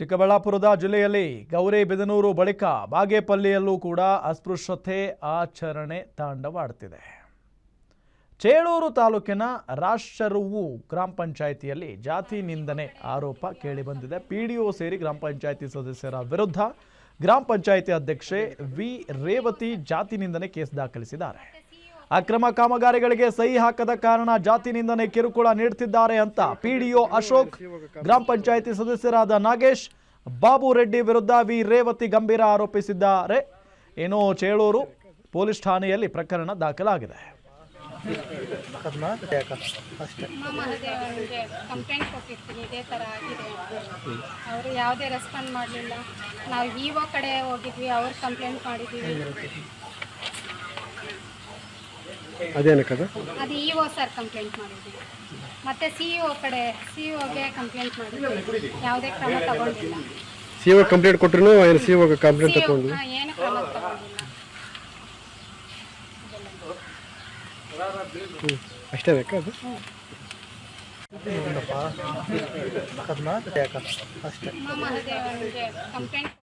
ಚಿಕ್ಕಬಳ್ಳಾಪುರದ ಜಿಲ್ಲೆಯಲ್ಲಿ ಗೌರಿಬಿದನೂರು ಬಳಿಕ ಬಾಗೇಪಲ್ಲಿಯಲ್ಲೂ ಕೂಡ ಅಸ್ಪೃಶ್ಯತೆ ಆಚರಣೆ ತಾಂಡವಾಡ್ತಿದೆ. ಚೇಳೂರು ತಾಲೂಕಿನ ರಾಷ್ಟ್ರರುವು ಗ್ರಾಮ ಪಂಚಾಯಿತಿಯಲ್ಲಿ ಜಾತಿ ನಿಂದನೆ ಆರೋಪ ಕೇಳಿಬಂದಿದೆ. ಪಿಡಿಒ ಸೇರಿ ಗ್ರಾಮ ಪಂಚಾಯಿತಿ ಸದಸ್ಯರ ವಿರುದ್ಧ ಗ್ರಾಮ ಪಂಚಾಯಿತಿ ಅಧ್ಯಕ್ಷೆ ವಿ. ರೇವತಿ ಜಾತಿ ನಿಂದನೆ ಕೇಸ್ ದಾಖಲಿಸಿದ್ದಾರೆ. ಅಕ್ರಮ ಕಾಮಗಾರಿಗಳಿಗೆ ಸಹಿ ಹಾಕದ ಕಾರಣ ಜಾತಿ ನಿಂದನೆ ಕಿರುಕುಳ ನೀಡುತ್ತಿದ್ದಾರೆ ಅಂತ ಪಿಡಿಒ ಅಶೋಕ್. ಗ್ರಾಮ ಪಂಚಾಯಿತಿ ಸದಸ್ಯರಾದ ನಾಗೇಶ್, ಬಾಬು ರೆಡ್ಡಿ ವಿರುದ್ಧ ವಿ ರೇವತಿ ಗಂಭೀರ ಆರೋಪಿಸಿದ್ದಾರೆ. ಏನೋ ಚೇಳೂರು ಪೊಲೀಸ್ ಠಾಣೆಯಲ್ಲಿ ಪ್ರಕರಣ ದಾಖಲಾಗಿದೆ. ಯಾವುದೇ ರೆಸ್ಪಾಂಡ್ ಮಾಡಲಿಲ್ಲ. ನಾವು ಕಡೆ ಹೋಗಿದ್ವಿ, ಅವ್ರು ಕಂಪ್ಲೇಂಟ್ ಮಾಡಿದ್ದೀವಿ ಅದೇನಕ್ಕದು ಅದು ಇಒ ಸರ್ ಕಂಪ್ಲೇಂಟ್ ಮಾಡಿದ್ದೀವಿ ಮತ್ತೆ ಸಿ ಒ ಕಡೆ ಸಿ ಇಒಗೆ ಕಂಪ್ಲೇಂಟ್ ಮಾಡಿದ್ದೀವಿ ಯಾವುದೇ ಕ್ರಮ ತಗೊಂಡಿಲ್ಲ. ಸಿ ಒ ಕಂಪ್ಲೇಂಟ್ ಕೊಟ್ರು ಏನು ಸಿ ಒ ಕಂಪ್ಲೇಂಟ್ ಸಿ ತಗೊಂಡು ಏನು ಕ್ರಮ ತಗೊಂಡಿಲ್ಲ. ಹ್ಞೂ ಅಷ್ಟೇ ಬೇಕಾ ಅದು? ಅಷ್ಟೇ. ಮಹದೇವನಿಗೆ ಕಂಪ್ಲೇಂಟ್